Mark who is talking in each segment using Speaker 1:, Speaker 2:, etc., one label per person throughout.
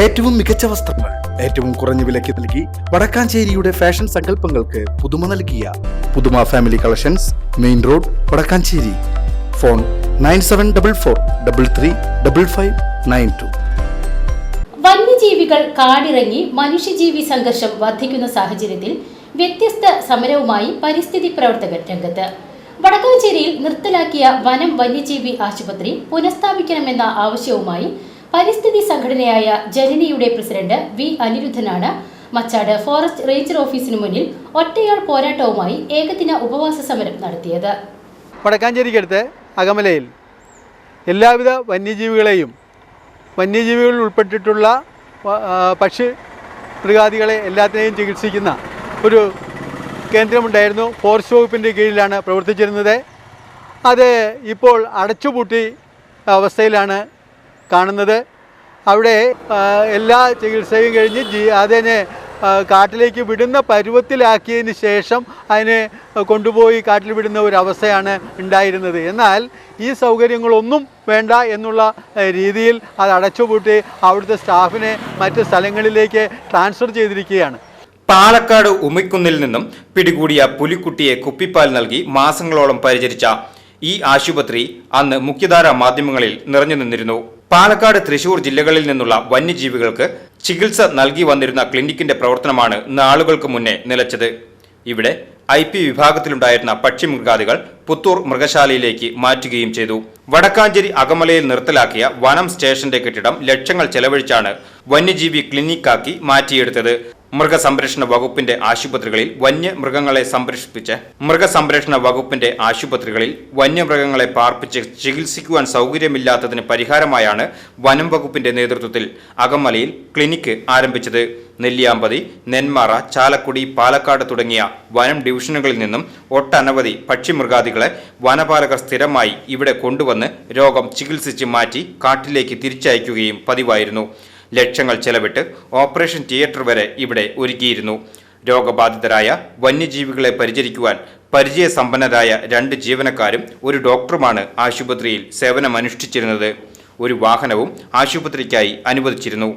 Speaker 1: ഏറ്റവും മികച്ച വസ്ത്രങ്ങൾ ഏറ്റവും കുറഞ്ഞ വിലയ്ക്ക് നൽകി വടക്കാഞ്ചേരിയുടെ ഫാഷൻ സങ്കല്പങ്ങൾക്ക് പുതുമ നൽകിയ പുതുമ family collections main road Vadakkanchery. Phone nine seven double four double three double five nine two.
Speaker 2: വന്യജീവികൾ കാടിറങ്ങി മനുഷ്യജീവി സംഘർഷം വർദ്ധിക്കുന്ന സാഹചര്യത്തിൽ വ്യത്യസ്ത സമരവുമായി പരിസ്ഥിതി പ്രവർത്തകർ രംഗത്ത്. വടക്കാഞ്ചേരിയിൽ നിർത്തലാക്കിയ വനം വന്യജീവി ആശുപത്രി പുനഃസ്ഥാപിക്കണമെന്ന ആവശ്യവുമായി പരിസ്ഥിതി സംഘടനയായ ജനനിയുടെ പ്രസിഡന്റ് വി അനിരുദ്ധനാണ്. മച്ചാട് ഫോറസ്റ്റ് റേഞ്ചർ ഓഫീസിന് മുന്നിൽ ഒറ്റയാൾ പോരാട്ടവുമായി ഏകദിന ഉപവാസ സമരം നടത്തിയത്.
Speaker 3: വടക്കാഞ്ചേരിക്കടുത്ത് അകമലയിൽ എല്ലാവിധ വന്യജീവികളെയും വന്യജീവികളിൽ ഉൾപ്പെട്ടിട്ടുള്ള പക്ഷി മൃഗാദികളെ എല്ലാത്തിനെയും ചികിത്സിക്കുന്ന ഒരു കേന്ദ്രമുണ്ടായിരുന്നു. ഫോറസ്റ്റ് വകുപ്പിന്റെ കീഴിലാണ് പ്രവർത്തിച്ചിരുന്നത്. അത് ഇപ്പോൾ അടച്ചുപൂട്ടി അവസ്ഥയിലാണ് കാണുന്നത്. അവിടെ എല്ലാ ചികിത്സയും കഴിഞ്ഞ് ജീ അതിനെ കാട്ടിലേക്ക് വിടുന്ന പരുവത്തിലാക്കിയതിന് ശേഷം അതിനെ കൊണ്ടുപോയി കാട്ടിൽ വിടുന്ന ഒരു അവസ്ഥയാണ് ഉണ്ടായിരുന്നത്. എന്നാൽ ഈ സൗകര്യങ്ങളൊന്നും വേണ്ട എന്നുള്ള രീതിയിൽ അത് അടച്ചുപൂട്ടി അവിടുത്തെ സ്റ്റാഫിനെ മറ്റ് സ്ഥലങ്ങളിലേക്ക് ട്രാൻസ്ഫർ ചെയ്തിരിക്കുകയാണ്.
Speaker 4: പാലക്കാട് ഉമിക്കുന്നിൽ നിന്നും പിടികൂടിയ പുലിക്കുട്ടിയെ കുപ്പിപ്പാൽ നൽകി മാസങ്ങളോളം പരിചരിച്ച ഈ ആശുപത്രി അന്ന് മുഖ്യധാരാ മാധ്യമങ്ങളിൽ നിറഞ്ഞു നിന്നിരുന്നു. പാലക്കാട് തൃശൂർ ജില്ലകളിൽ നിന്നുള്ള വന്യജീവികൾക്ക് ചികിത്സ നൽകി വന്നിരുന്ന ക്ലിനിക്കിന്റെ പ്രവർത്തനമാണ് നാളുകൾക്ക് മുന്നേ നിലച്ചത്. ഇവിടെ ഐ പി വിഭാഗത്തിലുണ്ടായിരുന്ന പക്ഷിമൃഗാദികൾ പുത്തൂർ മൃഗശാലയിലേക്ക് മാറ്റുകയും ചെയ്തു. വടക്കാഞ്ചേരി അകമലയിൽ നിർത്തലാക്കിയ വനം സ്റ്റേഷന്റെ കെട്ടിടം ലക്ഷങ്ങൾ ചെലവഴിച്ചാണ് വന്യജീവി ക്ലിനിക്കാക്കി മാറ്റിയെടുത്തത്. മൃഗസംരക്ഷണ വകുപ്പിന്റെ ആശുപത്രികളിൽ വന്യമൃഗങ്ങളെ സംരക്ഷിപ്പിച്ച് മൃഗസംരക്ഷണ വകുപ്പിന്റെ ആശുപത്രികളിൽ വന്യമൃഗങ്ങളെ പാർപ്പിച്ച് ചികിത്സിക്കുവാൻ സൗകര്യമില്ലാത്തതിന് പരിഹാരമായാണ് വനം വകുപ്പിന്റെ നേതൃത്വത്തിൽ അകമലയിൽ ക്ലിനിക്ക് ആരംഭിച്ചത്. നെല്ലിയാമ്പതി നെന്മാറ ചാലക്കുടി പാലക്കാട് തുടങ്ങിയ വനം ഡിവിഷനുകളിൽ നിന്നും ഒട്ടനവധി പക്ഷിമൃഗാദികളെ വനപാലകർ സ്ഥിരമായി ഇവിടെ കൊണ്ടുവന്ന് രോഗം ചികിത്സിച്ച് മാറ്റി കാട്ടിലേക്ക് തിരിച്ചയക്കുകയും പതിവായിരുന്നു. ലക്ഷങ്ങൾ ചെലവിട്ട് ഓപ്പറേഷൻ തിയേറ്റർ വരെ ഇവിടെ ഒരുക്കിയിരുന്നു. രോഗബാധിതരായ വന്യജീവികളെ പരിചരിക്കുവാൻ പരിചയസമ്പന്നരായ രണ്ട് ജീവനക്കാരും ഒരു ഡോക്ടറുമാണ് ആശുപത്രിയിൽ സേവനമനുഷ്ഠിച്ചിരുന്നത്. ഒരു വാഹനവും ആശുപത്രിക്കായി അനുവദിച്ചിരുന്നു.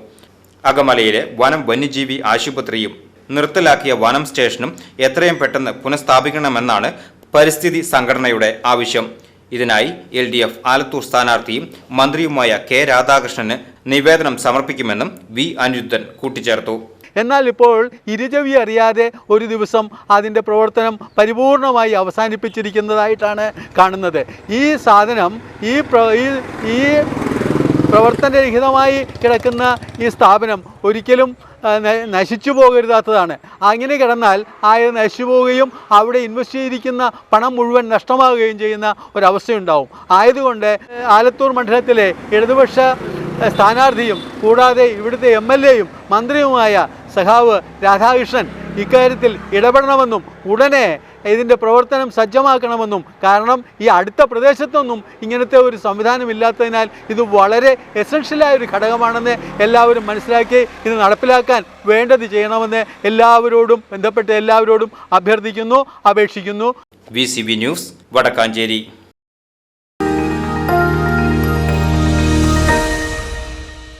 Speaker 4: അകമലയിലെ വനം വന്യജീവി ആശുപത്രിയും നിർത്തലാക്കിയ വനം സ്റ്റേഷനും എത്രയും പെട്ടെന്ന് പുനഃസ്ഥാപിക്കണമെന്നാണ് പരിസ്ഥിതി സംഘടനയുടെ ആവശ്യം. ഇതിനായി എൽ ഡി എഫ് ആലത്തൂർ സ്ഥാനാർത്ഥിയും മന്ത്രിയുമായ കെ രാധാകൃഷ്ണന് നിവേദനം സമർപ്പിക്കുമെന്നും വി അനിരുദ്ധൻ കൂട്ടിച്ചേർത്തു.
Speaker 3: എന്നാൽ ഇപ്പോൾ ഇരുചവി അറിയാതെ ഒരു ദിവസം അതിന്റെ പ്രവർത്തനം പരിപൂർണമായി അവസാനിപ്പിച്ചിരിക്കുന്നതായിട്ടാണ് കാണുന്നത്. ഈ സാധനം ഈ ഈ- പ്രവർത്തനരഹിതമായി കിടക്കുന്ന ഈ സ്ഥാപനം ഒരിക്കലും നശിച്ചു പോകരുതാത്തതാണ്. അങ്ങനെ കിടന്നാൽ ആയത് നശിച്ചു പോവുകയും അവിടെ ഇൻവെസ്റ്റ് ചെയ്തിരിക്കുന്ന പണം മുഴുവൻ നഷ്ടമാവുകയും ചെയ്യുന്ന ഒരവസ്ഥയുണ്ടാവും. ആയതുകൊണ്ട് ആലത്തൂർ മണ്ഡലത്തിലെ ഇടതുപക്ഷ സ്ഥാനാർത്ഥിയും കൂടാതെ ഇവിടുത്തെ എം എൽ എയും മന്ത്രിയുമായ സഖാവ് രാധാകൃഷ്ണൻ ഇക്കാര്യത്തിൽ ഇടപെടണമെന്നും ഉടനെ ഇതിന്റെ പ്രവർത്തനം സജ്ജമാക്കണമെന്നും കാരണം ഈ അടുത്ത പ്രദേശത്തൊന്നും ഇങ്ങനത്തെ ഒരു സംവിധാനം ഇല്ലാത്തതിനാൽ ഇത് വളരെ എസൻഷ്യലായ ഒരു ഘടകമാണെന്ന് എല്ലാവരും മനസ്സിലാക്കി ഇത് നടപ്പിലാക്കാൻ വേണ്ടത് ചെയ്യണമെന്ന് എല്ലാവരോടും ബന്ധപ്പെട്ട എല്ലാവരോടും അഭ്യർത്ഥിക്കുന്നു അപേക്ഷിക്കുന്നു.
Speaker 4: V news Vadakkanchery.